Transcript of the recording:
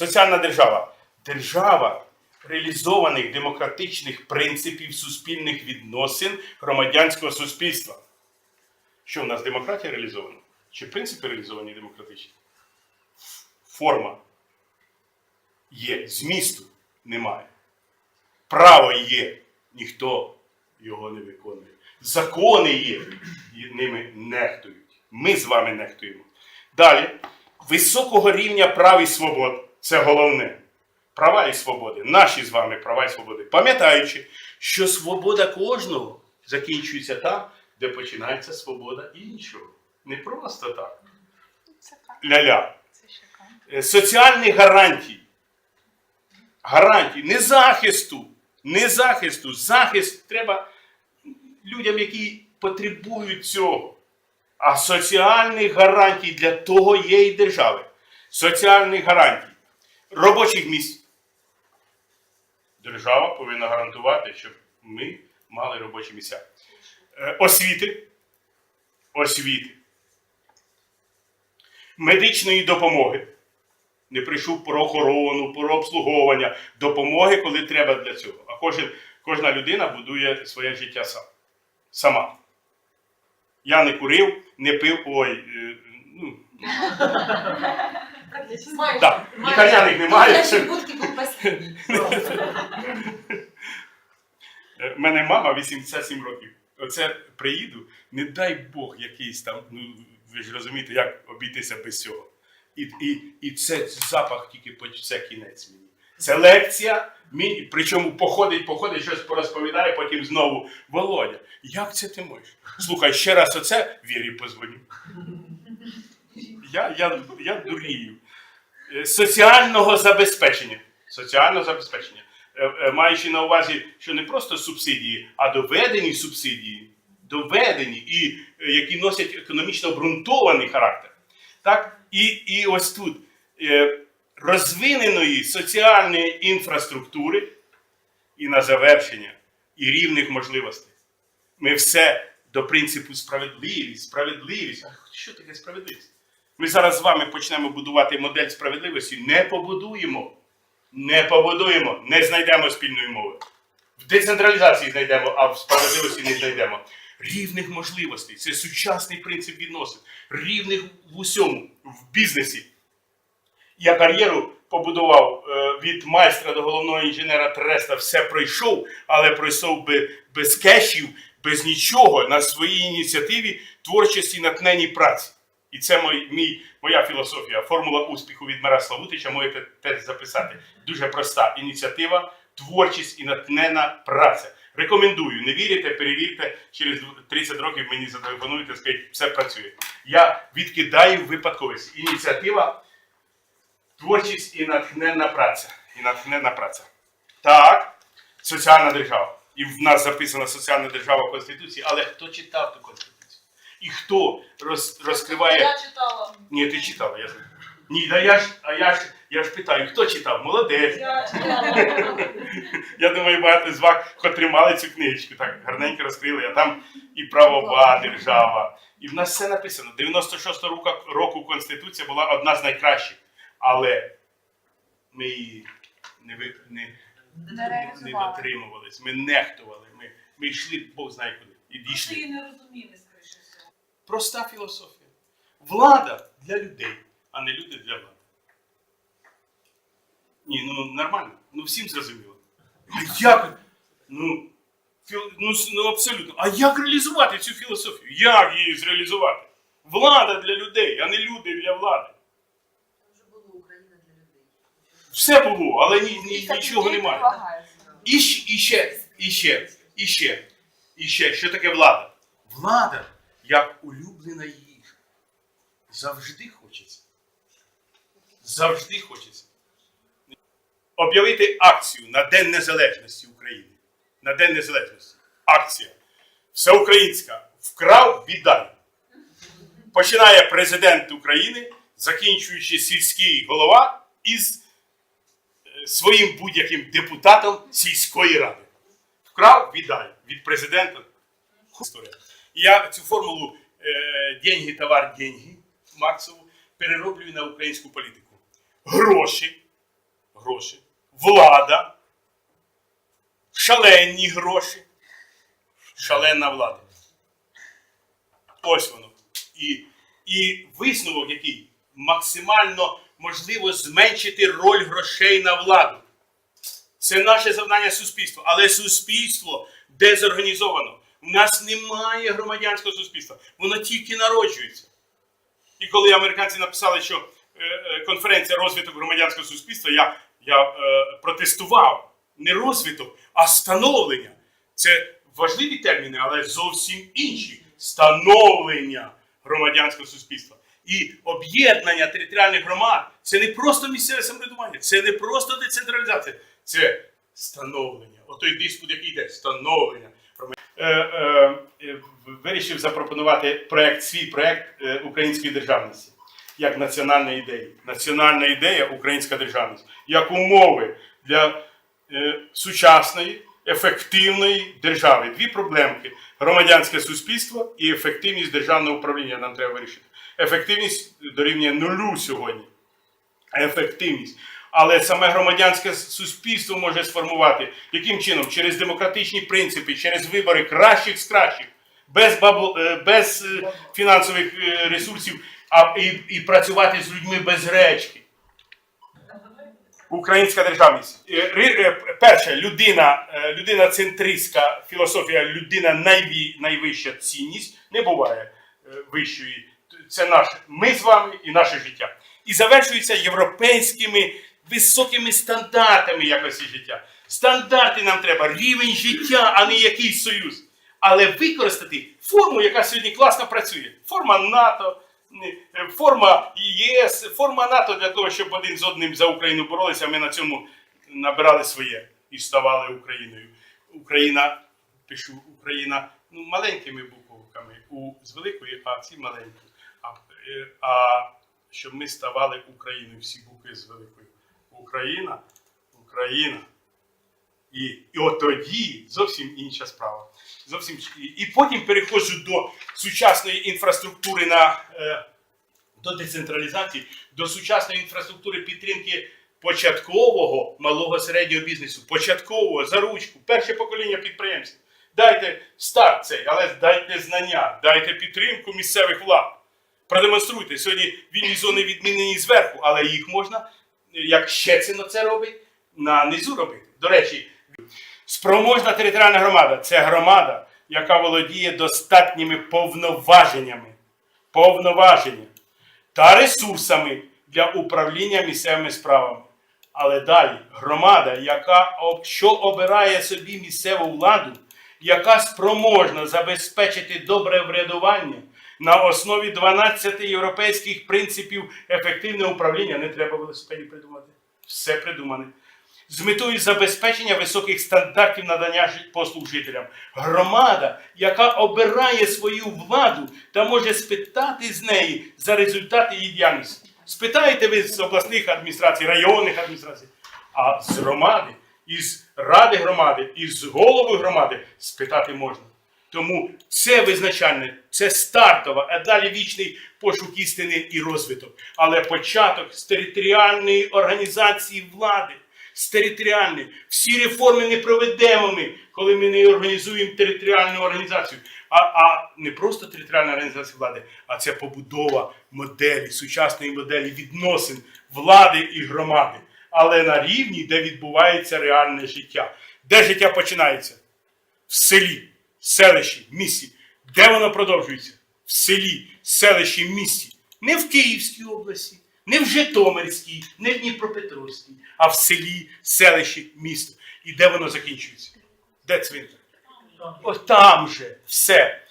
Соціальна держава. Держава реалізованих демократичних принципів суспільних відносин громадянського суспільства. Що в нас демократія реалізована? Чи принципи реалізовані демократичні? Форма є, змісту немає. Право є, ніхто його не виконує. Закони є, ними нехтують. Ми з вами нехтуємо. Далі, високого рівня прав і свобод це головне. Права і свободи, наші з вами права і свободи. Пам'ятаючи, що свобода кожного закінчується там, де починається свобода іншого. Не просто так. Ля-ля. Е, соціальних гарантій. Гарантій, не захисту. Не захисту. Захист треба людям, які потребують цього. А соціальних гарантій для того є і держави. Соціальних гарантій. Робочих місць. Держава повинна гарантувати, щоб ми мали робочі місця. Е, Освіти. Освіти. Медичної допомоги. Не прийшов про охорону, про обслуговування, допомоги, коли треба для цього. А кожен, кожна людина будує своє життя сам. сама. Я не курив, не пив. Ой, е, ну, Майже. так, лікарняних немає. Наші будки був последній. Е, мене мама 87 років. Оце приїду, не дай Бог якийсь там, ну ви ж розумієте, як обійтися без цього. І, і, і це запах тільки по- це кінець мені. Це лекція, мені, причому походить, походить, щось порозповідає, потім знову Володя. Як це ти можеш? Слухай, ще раз оце Вірі позвоню. Я, я, я дурію. Е, Соціального забезпечення. Соціального забезпечення. Е, е, Маючи на увазі, що не просто субсидії, а доведені субсидії, доведені і які носять економічно обґрунтований характер. Так? І, і ось тут розвиненої соціальної інфраструктури і на завершення і рівних можливостей. Ми все до принципу справедливість, справедливість. А що таке справедливість? Ми зараз з вами почнемо будувати модель справедливості. Не побудуємо. Не побудуємо, не знайдемо спільної мови. В децентралізації знайдемо, а в справедливості не знайдемо. Рівних можливостей. Це сучасний принцип відносин. Рівних в усьому, в бізнесі. Я кар'єру побудував е, від майстра до головного інженера Треста, все пройшов, але пройшов би, без кешів, без нічого на своїй ініціативі творчості натхненій праці. І це мой, мій, моя філософія. Формула успіху від Мира Славутича можете теж записати. Дуже проста ініціатива, творчість і натхнена праця. Рекомендую, не вірите, перевірте, через 30 років мені зателефонуєте, скажіть, все працює. Я відкидаю випадковість. Ініціатива, творчість і натхненна праця. І натхненна праця. Так, соціальна держава. І в нас записана соціальна держава в Конституції, але хто читав ту Конституцію? І хто роз, розкриває. Я читала. Ні, ти читала, я знаю. Ні, да я ж, а я ж, я ж питаю, хто читав? Молодець. Я читала. Я думаю, багато з вас котрі мали цю книжечку, так гарненько розкрили, а там і правова держава. І в нас все написано. 96 року, року Конституція була одна з найкращих. Але ми її не, ви- не, Не не дотримувались, ми нехтували, ми, ми йшли Бог знає куди. І дійшли. її не розуміли. Проста філософія. Влада для людей, а не люди для влади. Ні, ну нормально. Ну всім зрозуміло. А як? Ну, філ... ну, ну абсолютно. А як реалізувати цю філософію? Як її зреалізувати? Влада для людей, а не люди для влади. Вже було Україна для людей. Все було, але ні, ні, нічого немає. І, щ- і ще, і ще, і ще, і ще. Що таке влада? Влада як улюблена їжа. Завжди хочеться. Завжди хочеться. Об'явити акцію на День Незалежності України. На День Незалежності. Акція. Всеукраїнська. Вкрав, віддай. Починає президент України, закінчуючи сільський голова із е, своїм будь-яким депутатом сільської ради. Вкрав, віддай від президента. Я цю формулу е, деньги, товар, деньги Марксову перероблюю на українську політику. Гроші гроші, влада, шалені гроші, шалена влада. Ось воно. І, і висновок, який максимально можливо зменшити роль грошей на владу. Це наше завдання суспільства. Але суспільство дезорганізовано. У нас немає громадянського суспільства. Воно тільки народжується. І коли американці написали, що е, е, конференція розвиток громадянського суспільства, я, я е, протестував не розвиток, а становлення. Це важливі терміни, але зовсім інші. Становлення громадянського суспільства. І об'єднання територіальних громад це не просто місцеве самоврядування, це не просто децентралізація, це становлення. Отой диспут, який йде, становлення. Е, е, е, вирішив запропонувати проект, свій проект української державності як національна ідея. Національна ідея українська державність як умови для сучасної, ефективної держави. Дві проблемки: громадянське суспільство і ефективність державного управління нам треба вирішити. Ефективність дорівнює нулю сьогодні. Ефективність. Але саме громадянське суспільство може сформувати яким чином? Через демократичні принципи, через вибори кращих з кращих, без, бабл, е, без е, фінансових е, ресурсів, а і, і працювати з людьми без гречки. Українська державність. Перше, людина, е, людина-центристська філософія, людина найві, найвища цінність. Не буває вищої. Це наше. Ми з вами і наше життя. І завершується європейськими високими стандартами якості життя. Стандарти нам треба, рівень життя, а не якийсь союз. Але використати форму, яка сьогодні класно працює. Форма НАТО, е, форма ЄС, форма НАТО для того, щоб один з одним за Україну боролися, ми на цьому набирали своє і ставали Україною. Україна, пишу Україна ну, маленькими буковками у, з великої, а ці маленькі. А, е, а щоб ми ставали Україною, всі букви з великою. Україна, Україна. І, і от тоді зовсім інша справа. Зовсім і, потім переходжу до сучасної інфраструктури на е, до децентралізації, до сучасної інфраструктури підтримки початкового малого середнього бізнесу, початкового за ручку, перше покоління підприємців. Дайте старт цей, але дайте знання, дайте підтримку місцевих влад. Продемонструйте. Сьогодні вільні зони відмінені зверху, але їх можна, як Щецино це робить, на низу робити. До речі, спроможна територіальна громада це громада, яка володіє достатніми повноваженнями, повноваження та ресурсами для управління місцевими справами. Але далі громада, яка що обирає собі місцеву владу, яка спроможна забезпечити добре врядування на основі 12 європейських принципів ефективного управління, не треба велосипеді придумати. Все придумане. З метою забезпечення високих стандартів надання послуг жителям. Громада, яка обирає свою владу та може спитати з неї за результати її діяльності. Спитаєте ви з обласних адміністрацій, районних адміністрацій, а з громади, із ради громади, із голови громади спитати можна. Тому це визначальне, це стартова, а далі вічний пошук істини і розвиток. Але початок з територіальної організації влади, з територіальної. Всі реформи не проведемо ми, коли ми не організуємо територіальну організацію. А, а не просто територіальна організація влади, а це побудова моделі, сучасної моделі відносин влади і громади. Але на рівні, де відбувається реальне життя. Де життя починається? в селі, селищі, місті. Де воно продовжується? В селі, селищі, місті. Не в Київській області, не в Житомирській, не в Дніпропетровській, а в селі, селищі, місто. І де воно закінчується? Де цвинтар? От там же все.